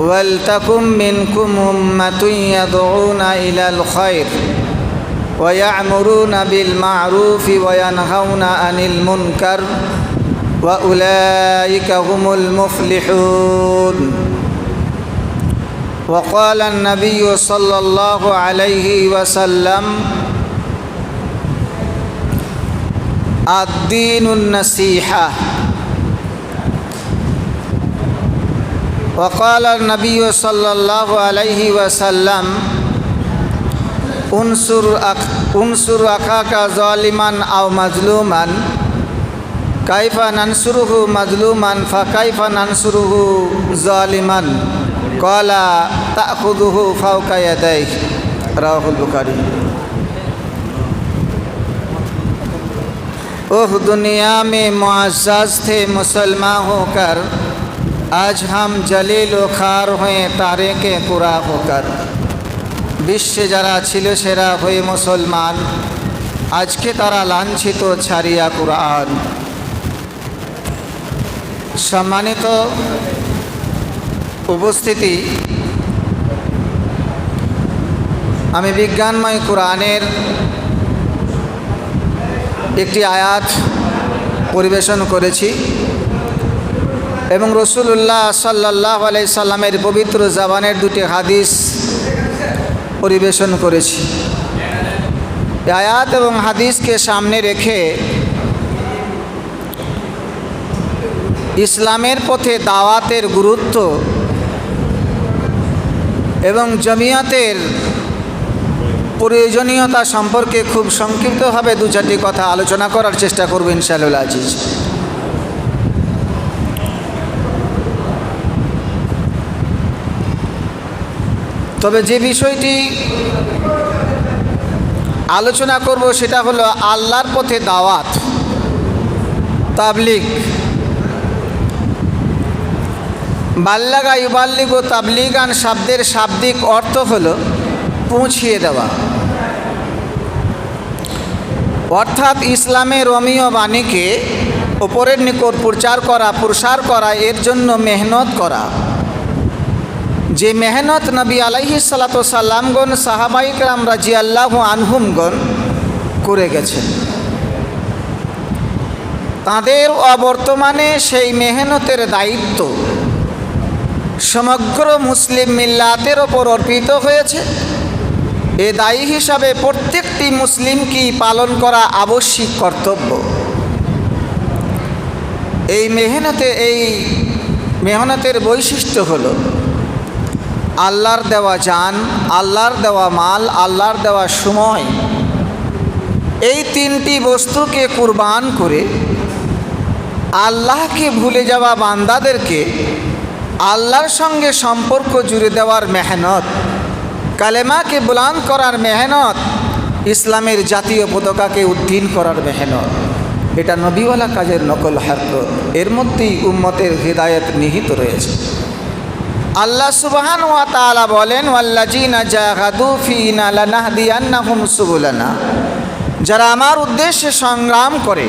ولتكن منكم أمة يدعون إلى الخير ويعمرون بالمعروف وينهون عن المنكر وأولئك هم المفلحون. وقال النبي صلى الله عليه وسلم الدين النصيحة. وقال النبی صلی اللہ علیہ وسلم، انصر اخ انصر اخا کا ظالمان او مظلومن کیف ننصره مظلوما فكيف ننصره ظالما؟ قال تأخذه فوق يديه رواه البخاري اوہ دنیا میں معزز تھے مسلمان ہو کر আজ হাম জলিল ও খার হয়ে তারেকে কুরা হোকার। বিশ্বে যারা ছিল সেরা হয়ে মুসলমান, আজকে তারা লাঞ্ছিত ছাড়িয়া কুরআন। সম্মানিত উপস্থিতি, আমি বিজ্ঞানময় কোরআনের একটি আয়াত পরিবেশন করেছি। এবং রসুল্লাহ সাল্লাহ আলাই সাল্লামের পবিত্র জাবানের দুটি হাদিস পরিবেশন করেছি। আয়াত এবং হাদিসকে সামনে রেখে ইসলামের পথে দাওয়াতের গুরুত্ব এবং জমিয়তের প্রয়োজনীয়তা সম্পর্কে খুব সংক্ষিপ্তভাবে দু চারটি কথা আলোচনা করার চেষ্টা করব ইনশাআল্লাহ আজিজ। তবে যে বিষয়টি আলোচনা করব সেটা হলো আল্লাহর পথে দাওয়াত, তাবলিগ। বাল্লাগা ইবাল্লিগ ও তাবলিগান শব্দের শাব্দিক অর্থ হলো পৌঁছিয়ে দেওয়া। অর্থাৎ ইসলামের রমীয় বাণীকে ওপরের নিকট প্রচার করা, প্রসার করা, এর জন্য মেহনত করা। যে মেহনত নবী আলাইহি সাল্লামগণ সাহাবাইকরাম রাজি আল্লাহ আনহুমগণ করে গেছেন। তাদের অবর্তমানে সেই মেহনতের দায়িত্ব সমগ্র মুসলিম মিল্লাতের ওপর অর্পিত হয়েছে। এ দায়ী হিসাবে প্রত্যেকটি মুসলিমকেই পালন করা আবশ্যিক কর্তব্য। এই মেহনতে, এই মেহনতের বৈশিষ্ট্য হলো আল্লাহর দেওয়া যান, আল্লাহর দেওয়া মাল, আল্লাহর দেওয়া সময়। এই তিনটি বস্তুকে কুরবান করে আল্লাহকে ভুলে যাওয়া বান্দাদেরকে আল্লাহর সঙ্গে সম্পর্ক জুড়ে দেওয়ার মেহনত, কালেমাকে বুলান করার মেহনত, ইসলামের জাতীয় পতাকাকে উদ্দিন করার মেহনত। এটা নবীওয়ালা কাজের নকল হার্ক এর মধ্যেই উম্মতের হৃদায়ত নিহিত রয়েছে। আল্লাহ সুবহান ওয়া তাআলা বলেন, ওয়াল্লাযিনা জাহাদু ফিনা লানাহদিয়ান্নাহুম সুবুলানা। যারা আমার উদ্দেশ্যে সংগ্রাম করে,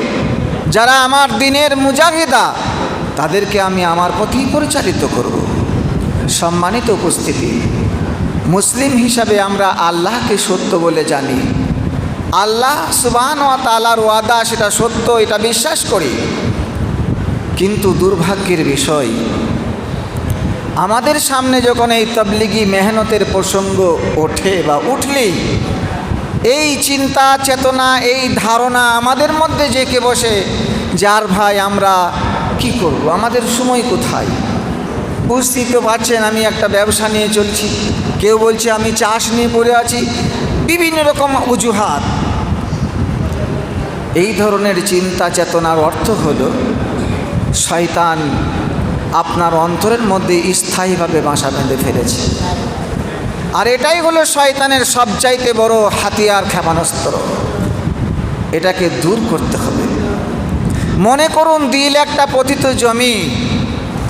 যারা আমার দিনের মুজাহিদা, তাদেরকে আমি আমার পথেই পরিচালিত করব। সম্মানিত উপস্থিতি, মুসলিম হিসাবে আমরা আল্লাহকে সত্য বলে জানি। আল্লাহ সুবান ও তালার ওয়াদা, সেটা সত্য, এটা বিশ্বাস করি। কিন্তু দুর্ভাগ্যের বিষয় আমাদের সামনে যখন এই তবলিগি মেহনতের প্রসঙ্গ ওঠে বা উঠলেই, এই চিন্তা, চেতনা, এই ধারণা আমাদের মধ্যে জেঁকে বসে, যার ভাই আমরা কি করব? আমাদের সময় কোথায়? বুঝতেই তো পারছেন আমি একটা ব্যবসা নিয়ে চলছি। কেউ বলছে, আমি চাষ নিয়ে পড়ে আছি। বিভিন্ন রকম অজুহাত। এই ধরনের চিন্তা, চেতনার অর্থ হল, শয়তান আপনার অন্তরের মধ্যে স্থায়ীভাবে বাসা বেঁধে ফেলেছে। আর এটাই হলো শয়তানের সবচাইতে বড় হাতিয়ার ক্ষেপণাস্ত্র। এটাকে দূর করতে হবে। মনে করুন, দিল একটা পতিত জমি,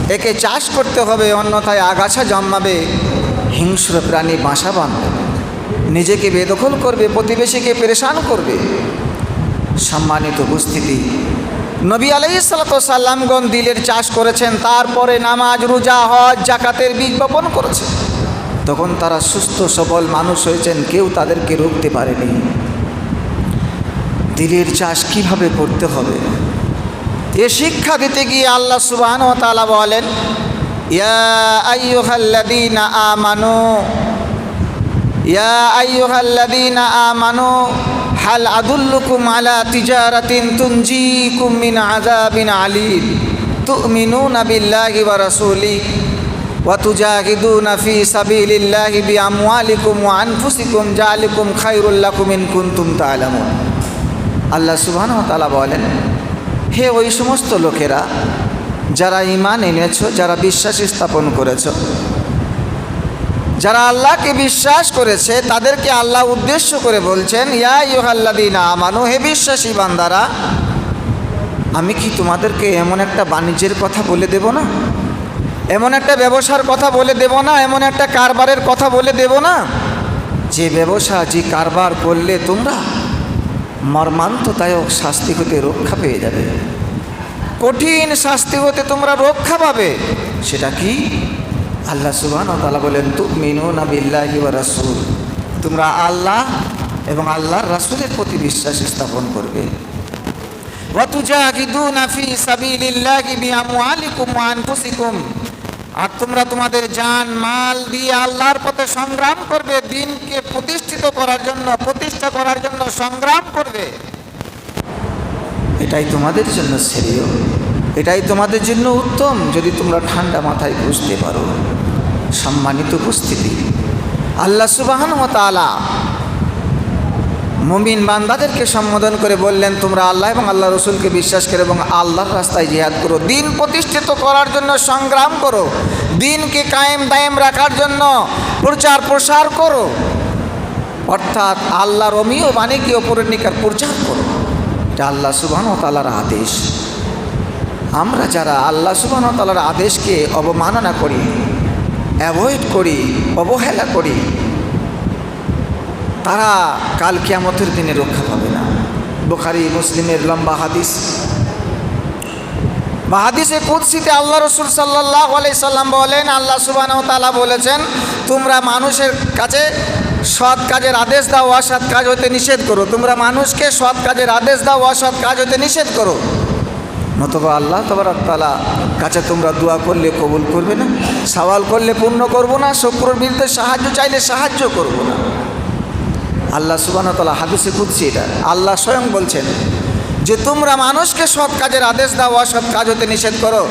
একে চাষ করতে হবে, অন্যথায় আগাছা জন্মাবে, হিংস্র প্রাণী বাসা বাঁধবে। নিজেকে বেদখল করবে, প্রতিবেশীকে পেরেশান করবে। সম্মানিত উপস্থিতি নবী আলাই সাল্লামগণ দিলের চাষ করেছেন, তারপরে নামাজ, রোজা, হজ, জাকাতের বীজ বপন করেছে তখন তারা সুস্থ, সবল মানুষ হয়েছেন, কেউ তাদেরকে রুখতে পারেনি। দিলের চাষ কীভাবে করতে হবে? এ শিক্ষা দিতে গিয়ে আল্লাহ সুবাহন ও তালা বলেন, ইয়া আমানু ইয়া আমানু হাল আদুল্লুকুম আলা তিজারাতিন তুনজিকুম মিন আযাবিন আলীম। তুমিনুনা বিল্লাহি ওয়া রাসূলি ওয়া তুজাহিদুনা ফি সাবিলিল্লাহি বিআমওয়ালিকুম ওয়া আনফুসিকুম, যালিকুম খায়রুল লাকুম ইন কুনতুম তা'লামুন আল্লাহ সুবহানাহু ওয়া তাআলা বলেন, হে ওই সমস্ত লোকেরা যারা ইমান এনেছ, যারা বিশ্বাস স্থাপন করেছ যারা আল্লাহকে বিশ্বাস করেছে, তাদেরকে আল্লাহ উদ্দেশ্য করে বলছেন, ইয়া ইউহাল্লাদিন আমানু, হে বিশ্বাসী বান্দারা, আমি কি তোমাদেরকে এমন একটা বাণিজ্যের কথা বলে দেব না? এমন একটা ব্যবসার কথা বলে দেব না? এমন একটা কারবারের কথা বলে দেব না? যে ব্যবসা, যে কারবার করলে তোমরা মর্মান্তদায়ক শাস্তি হতে রক্ষা পেয়ে যাবে। কঠিন শাস্তি হতে তোমরা রক্ষা পাবে। সেটা কি? আল্লাহ সুবান তালা বলেন তু মিনু না বিল্লাহি ওয়া রাসূল। তোমরা আল্লাহ এবং আল্লাহর রাসূলের প্রতি বিশ্বাস স্থাপন করবে। আর তোমরা তোমাদের জান, মাল দিয়ে আল্লাহর পথে সংগ্রাম করবে, দিনকে প্রতিষ্ঠিত করার জন্য, প্রতিষ্ঠা করার জন্য সংগ্রাম করবে। এটাই তোমাদের জন্য শ্রেয়। এটাই তোমাদের জন্য উত্তম, যদি তোমরা ঠান্ডা মাথায় বুঝতে পারো। সম্মানিত উপস্থিতি। আল্লাহ সুবাহান তালা মুমিন বান্দাদেরকে সম্বোধন করে বললেন, তোমরা আল্লাহ এবং আল্লাহ রসুলকে বিশ্বাস করো এবং আল্লাহর রাস্তায় জিহাদ করো। দিন প্রতিষ্ঠিত করার জন্য সংগ্রাম করো। দিনকে কায়েম দায়েম রাখার জন্য প্রচার প্রসার করো। অর্থাৎ আল্লাহর অমীয় বাণীকে ওপরের নিকার প্রচার করো। এটা আল্লাহ সুবাহন তালার আদেশ। আমরা যারা আল্লাহ সুবাহন তালার আদেশকে অবমাননা করি অ্যাভয়েড করি, অবহেলা করি, তারা কাল কিয়ামতের দিনে রক্ষা পাবে না। বোখারি, মুসলিমের লম্বা হাদিস। বা হাদিসে কুৎসিতে আল্লাহ রসুল সাল্লাহ আলাই সাল্লাম বলেন, আল্লাহ সুবাহ তালা বলেছেন, তোমরা মানুষের কাছে সৎ কাজের আদেশ দাও, অসৎ কাজ হতে নিষেধ করো। তোমরা মানুষকে সৎ কাজের আদেশ দাও, অসৎ কাজ হতে নিষেধ করো। নতবা আল্লাহ তবরাক তালা কাছে তোমরা দোয়া করলে কবুল করবে না, সওয়াল করলে পূর্ণ করব না, শত্রুর বিরুদ্ধে সাহায্য চাইলে সাহায্য করব না। আল্লাহ সুবাহতলা হাদিসে খুঁজছি এটা। আল্লাহ স্বয়ং বলছেন যে, তোমরা মানুষকে সৎ কাজের আদেশ দাও, অসৎ কাজ হতে নিষেধ করো।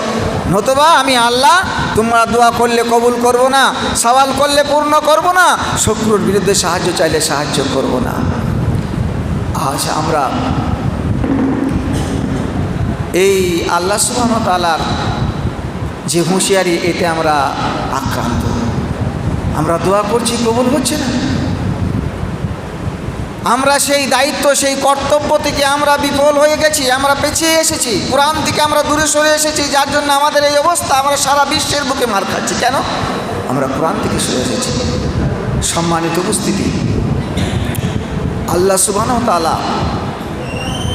নতুবা আমি আল্লাহ তোমরা দোয়া করলে কবুল করব না, সওয়াল করলে পূর্ণ করব না, শত্রুর বিরুদ্ধে সাহায্য চাইলে সাহায্য করব না। আজ আমরা এই আল্লাহ সুবাহ তালার যে হুঁশিয়ারি, এতে আমরা আক্রান্ত। আমরা দোয়া করছি, কবুল হচ্ছে না। আমরা সেই দায়িত্ব, সেই কর্তব্য থেকে আমরা বিফল হয়ে গেছি, আমরা পেছিয়ে এসেছি। কোরআন থেকে আমরা দূরে সরে এসেছি, যার জন্য আমাদের এই অবস্থা, আমরা সারা বিশ্বের বুকে মার খাচ্ছি। কেন? আমরা কোরআন থেকে সরে এসেছি। সম্মানিত উপস্থিতি। আল্লাহ সুবাহ তালা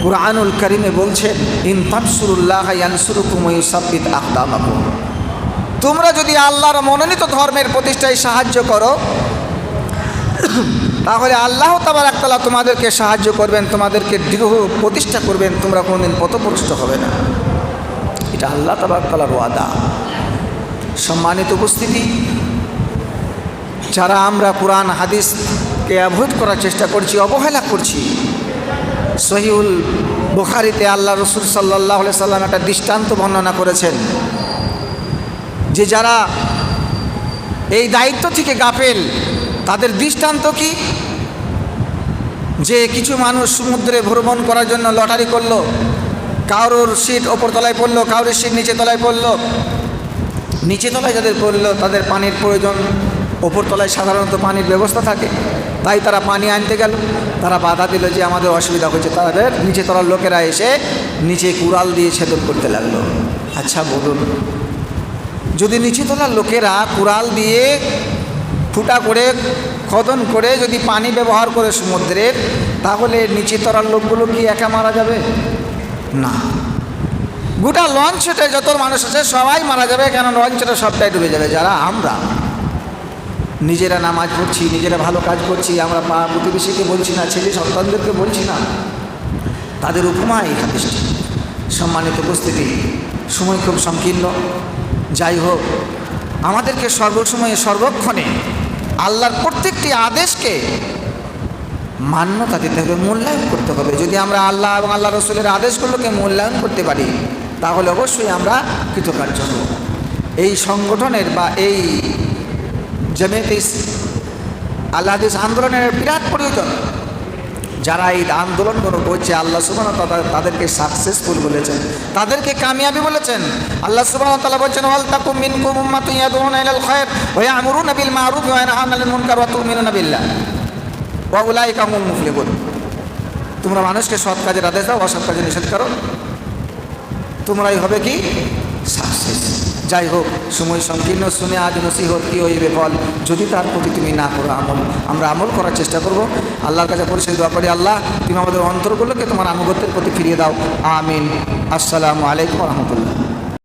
কুরআনুল করিমে বলছেন ইন তানসুরুল্লাহ ইয়ানসুরুকুম ইউসাব্বিত আকদামাকুম তোমরা যদি আল্লাহর মনোনীত ধর্মের প্রতিষ্ঠায় সাহায্য করো, তাহলে আল্লাহ তাবার একতলা তোমাদেরকে সাহায্য করবেন, তোমাদেরকে দৃঢ় প্রতিষ্ঠা করবেন, তোমরা কোনোদিন পথপ্রষ্ট হবে না। এটা আল্লাহ তাবার তালার ওয়াদা। সম্মানিত উপস্থিতি, যারা আমরা কোরআন, হাদিসকে অ্যাভয়েড করার চেষ্টা করছি, অবহেলা করছি সহিউল বুখারিতে আল্লাহ রসুল সাল্লাহ সাল্লাম একটা দৃষ্টান্ত বর্ণনা করেছেন যে যারা এই দায়িত্ব থেকে গাফেল, তাদের দৃষ্টান্ত কি? যে কিছু মানুষ সমুদ্রে ভ্রমণ করার জন্য লটারি করল, কারোর সিট ওপর তলায় পড়ল, কারোর সিট নিচে তলায় পড়ল, নিচে তলায় যাদের পড়ল, তাদের পানির প্রয়োজন, ওপর তলায় সাধারণত পানির ব্যবস্থা থাকে। তাই তারা পানি আনতে গেল। তারা বাধা দিল যে আমাদের অসুবিধা হচ্ছে। তাদের নিচে তলার লোকেরা এসে নিচে কুড়াল দিয়ে ছেদন করতে লাগল। আচ্ছা বলুন। যদি নিচে তলার লোকেরা কুড়াল দিয়ে ফুটা করে, খদন করে যদি পানি ব্যবহার করে সমুদ্রের, তাহলে নিচে তলার লোকগুলো কি একা মারা যাবে? না। গোটা লঞ্চটা যত মানুষ আছে সবাই মারা যাবে কেন লঞ্চটা সবটাই ডুবে যাবে। যারা আমরা। নিজেরা নামাজ পড়ছি, নিজেরা ভালো কাজ করছি, আমরা পা প্রতিবেশীকে বলছি না, ছেলে সন্তানদেরকে বলছি না। তাদের উপমা এই হাদিসটি। সম্মানিত উপস্থিতি, সময় খুব সংকীর্ণ। যাই হোক, আমাদেরকে সর্বসময়ে, সর্বক্ষণে আল্লাহর প্রত্যেকটি আদেশকে মান্যতা দিতে হবে, মূল্যায়ন করতে হবে। যদি আমরা আল্লাহ এবং আল্লাহ রসুলের আদেশগুলোকে মূল্যায়ন করতে পারি, তাহলে অবশ্যই আমরা কৃতকার্য হব। এই সংগঠনের বা এই জামিয়াতে আল্লাহ আন্দোলনের বিরাট প্রয়োজন। যারা এই আন্দোলনগুলো করছে আল্লাহ সুবাহ তাদেরকে সাকসেসফুল বলেছেন। তাদেরকে কামিয়াবি বলেছেন। আল্লাহ মুফলিহুন। তোমরা মানুষকে সৎ কাজের আদেশ দাও, অসৎ কাজে নিষেধ করো। তোমরাই হবে কি? সাকসেস যাই হোক সময় সংকীর্ণ শুনে আজ নসিহত কি হইবে ফল যদি তার প্রতি তুমি না করো আমল, আমরা আমল করার চেষ্টা করব। আল্লাহর কাছে পরিচয় দোয়া করি, আল্লাহ, তুমি আমাদের অন্তরগুলোকে তোমার আনুগত্যের প্রতি ফিরিয়ে দাও। আমিন। আসসালামু আলাইকুম রহমতুল্লাহ।